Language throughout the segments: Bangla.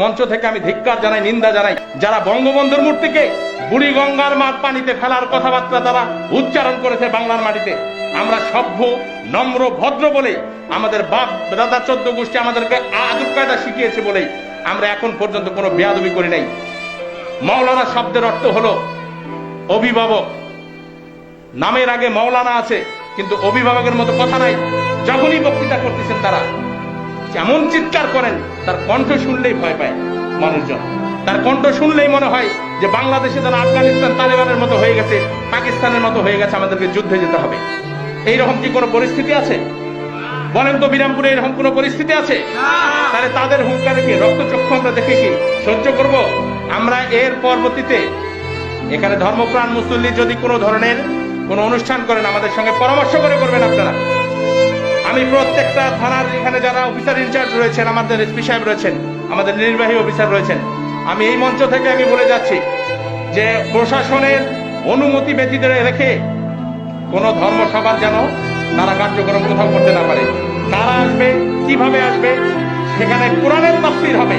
মঞ্চ থেকে আমি ধিক্কার জানাই, নিন্দা জানাই। যারা বঙ্গবন্ধুর মূর্তিকে বুড়ি গঙ্গার পানিতে ফেলার কথাবার্তা তারা উচ্চারণ করেছে বাংলার মাটিতে। আমরা সভ্য, নম্র, ভদ্র বলে আমাদের বাপ, দাদা চোদ্দ গোষ্ঠী আমাদেরকে আদব কায়দা শিখিয়েছে বলেই আমরা এখন পর্যন্ত কোনো বেয়াদবি করি নাই। মাওলানা শব্দের অর্থ হলো অভিভাবক। নামের আগে মৌলানা আছে, কিন্তু অভিভাবকের মতো কথা নাই। যখনই বক্তৃতা করতেছেন তারা। এমন চিৎকার করেন, তার কণ্ঠ শুনলেই ভয় পায় মানুষজন। তার কণ্ঠ শুনলেই মনে হয় যে বাংলাদেশে যেন আফগানিস্তান তালেবানের মতো হয়ে গেছে, পাকিস্তানের মতো হয়ে গেছে, আমাদেরকে যুদ্ধে যেতে হবে। এইরকম কি কোনো পরিস্থিতি আছে? বলেন তো বিরামপুরে এরকম কোনো পরিস্থিতি আছে? তাহলে তাদের হুঙ্কারে কি, রক্তচক্ষু আমরা দেখে কি সহ্য করব? আমরা এর পরবর্তীতে এখানে ধর্মপ্রাণ, মুসল্লি যদি কোনো ধরনের কোনো অনুষ্ঠান করেন, আমাদের সঙ্গে পরামর্শ করে করবেন আপনারা। আমি প্রত্যেকটা থানার এখানে যারা অফিসার ইনচার্জ রয়েছেন, আমাদের এসপি সাহেব রয়েছেন, আমাদের নির্বাহী অফিসার রয়েছেন, আমি এই মঞ্চ থেকে আমি বলে যাচ্ছি যে প্রশাসনের অনুমতি ব্যতীত রেখে কোন ধর্মসভার যেন তারা কার্যক্রম কোথাও করতে না পারে। তারা আসবে, কীভাবে আসবে, সেখানে কোরআনের তাফসির হবে।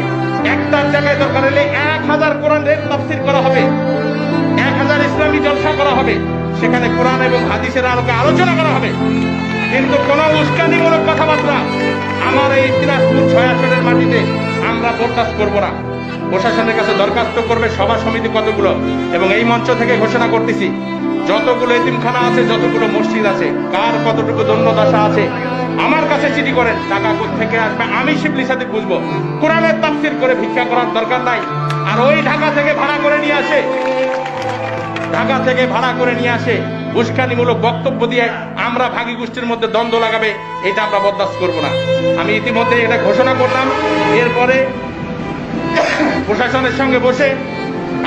একটার জায়গায় দরকার হলে এক হাজার কোরআনের তাফসির করা হবে। এক হাজার ইসলামী জলসা করা হবে। সেখানে কোরআন এবং হাদিসের আলোকে আলোচনা করা হবে। কিন্তু কোন উস্কানিমূলক কথাবার্তা আমার এই দিনাজপুর ছয় আসনের মাটিতে আমরা বরদাস্ত করব না। প্রশাসনের কাছে দরখাস্ত করবে সভা সমিতি কতগুলো এবং এই মঞ্চ থেকে ঘোষণা করতেছি, যতগুলো এতিমখানা আছে, যতগুলো মসজিদ আছে, কার কতটুকু দণ্ডদশা আছে, আমার কাছে চিঠি করেন, টাকা থেকে আসবে, আমি শিবলি সাথে বুঝব। কোরআনের তাফসির করে ভিক্ষা করার দরকার নাই, আর ওই ঢাকা থেকে ভাড়া করে নিয়ে আসে ঢাকা থেকে ভাড়া করে নিয়ে আসে, উস্কানিমূলক বক্তব্য দিয়ে আমরা ভাগী গোষ্ঠীর মধ্যে দ্বন্দ্ব লাগাবে, এটা আমরা বরদাস্ত করব না। আমি ইতিমধ্যে এটা ঘোষণা করলাম, এরপরে প্রশাসনের সঙ্গে বসে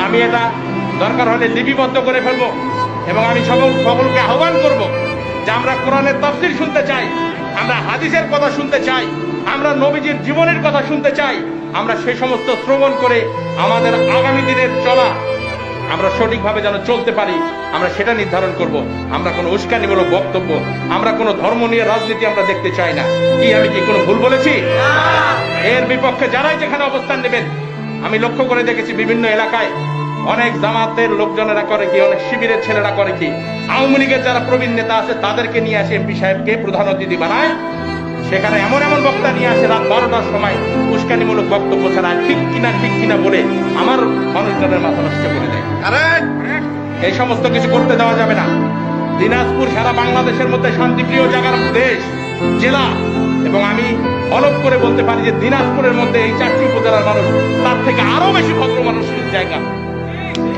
আমি এটা দরকার হলে লিপিবদ্ধ করে ফেলব এবং আমি সকল সকলকে আহ্বান করব যে আমরা কোরআনের তফসিল শুনতে চাই, আমরা হাদিসের কথা শুনতে চাই, আমরা নবীজির জীবনের কথা শুনতে চাই, আমরা সেই সমস্ত শ্রবণ করে আমাদের আগামী দিনের চলা আমরা সঠিকভাবে যেন চলতে পারি আমরা সেটা নির্ধারণ করব। আমরা কোনো উস্কানিমূলক বক্তব্য আমরা কোনো ধর্ম নিয়ে রাজনীতি আমরা দেখতে চাই না। কি আমি কি কোনো ভুল বলেছি? এর বিপক্ষে যারাই যেখানে অবস্থান নেবেন আমি লক্ষ্য করে দেখেছি বিভিন্ন এলাকায় অনেক জামাতের লোকজনেরা করে কি অনেক শিবিরের ছেলেরা করে কি আওয়ামী লীগের যারা প্রবীণ নেতা আছে তাদেরকে নিয়ে আসে এমপি সাহেবকে প্রধান অতিথি বানায়। সেখানে এমন এমন বক্তা নিয়ে আসে রাত বারোটার সময় উস্কানিমূলক বক্তব্য ছাড়া ঠিক কিনা ঠিক কিনা বলে আমার মানুষজনের মাথা নষ্ট করে দেয়। এই সমস্ত কিছু করতে দেওয়া যাবে না। দিনাজপুর সারা বাংলাদেশের মধ্যে শান্তিপ্রিয় জায়গার দেশ জেলা এবং আমি অলপ করে বলতে পারি যে দিনাজপুরের মধ্যে এই চারটি উপজেলার মানুষ তার থেকে আরও বেশি ভদ্র মানুষের জায়গা।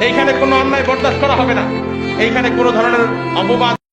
এইখানে কোনো অন্যায় বরদাস্ত করা হবে না। এইখানে কোনো ধরনের অপবাদ